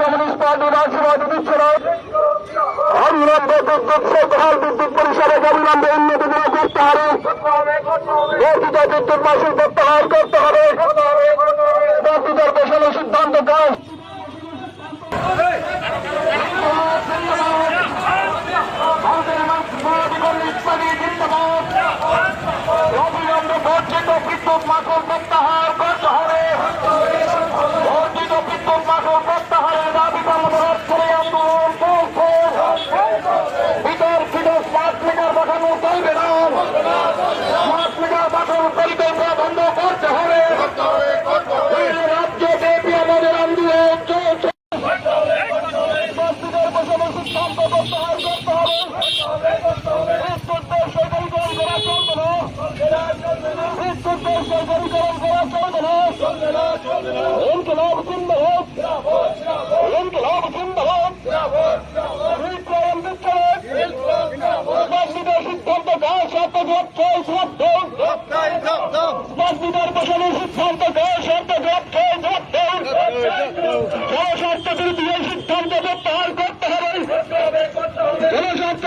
Communist party রাষ্ট্রবাদী বিচ্ছিন্ন অবিলম্বে বিদ্যুৎ বিদ্যুৎ পরিষেবা অবিলম্বে উন্নতিগুলো করতে হবে। বর্ধিত বিদ্যুৎ মাসুল প্রত্যাহার করতে হবে। বর্ধিতের পেছনে সিদ্ধান্ত কাজ মাসুল প্রত্যাহার করতে হবে বর্ধিত বিদ্যুৎ মাসুল প্রত্যাহারের দাবি কর্মরত করে আন্দোলন চলছে বিতর্কিত স্মার্ট মিটার পাঠানো চলবে না স্মার্ট মিটার পাঠানো পরিকল্পনা বন্ধ করতে হবে। এই রাজ্যব্যাপী আমাদের আন্দোলন চলছে। বাস্তুদের বসানো সিদ্ধান্ত জবাব চল শব্দ বাস্তুদের বসানো সিদ্ধান্ত জবাব চল শব্দ জনস্বার্থ বিরোধী এই সিদ্ধান্ত প্রত্যাহার করতে হবে জনস্বার্থ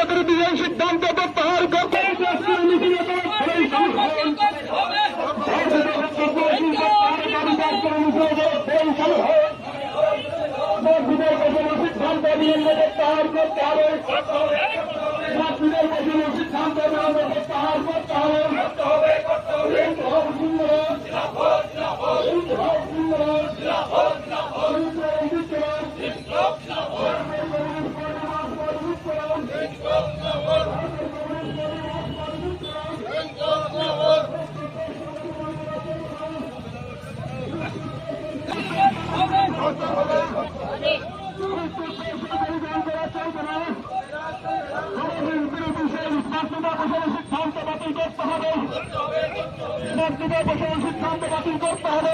করতে হবে সিদ্ধান্ত বিলম্বে প্রত্যাহার করতে হবে সিদ্ধান্ত বাতিল করতে হবে সিদ্ধান্ত বাতিল করতে হবে।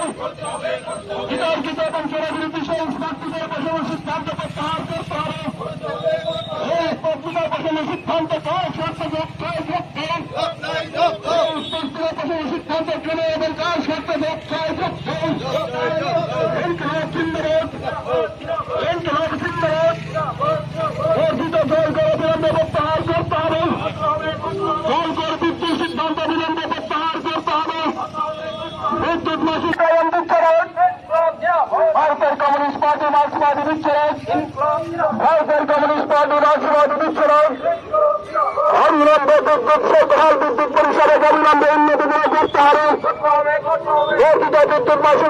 বিতর্কিত এবং জনবিরোধী সেই স্মার্টফোনের বসানোর সিদ্ধান্ত প্রত্যাহার করতে হবে। এই স্মার্টফোনের বসানোর সিদ্ধান্ত যোগ বসানোর সিদ্ধান্ত কেন এবং কার যোগ জিন্দাবাদ ইনকলাব জিন্দাবাদ বর্ধিত জল করে বিলম্বে প্রত্যাহার করতে হবে জল করে বিদ্যুৎ সিদ্ধান্ত বিলম্বে প্রত্যাহার করতে হবে বিদ্যুৎ মাসিক কায়ন বিচ্ছেদ ভারতের কমিউনিস্ট পার্টি মার্ক্সবাদী বিচ্ছরণ ভারতের কমিউনিস্ট পার্টি, রাষ্ট্রবাদী বিচ্ছরণ অবিলম্বে বিদ্যুৎ সরকার বিদ্যুৎ পরিষেবা অবিলম্বে উন্নতি করতে হবে। বিদ্যুৎ মাসিক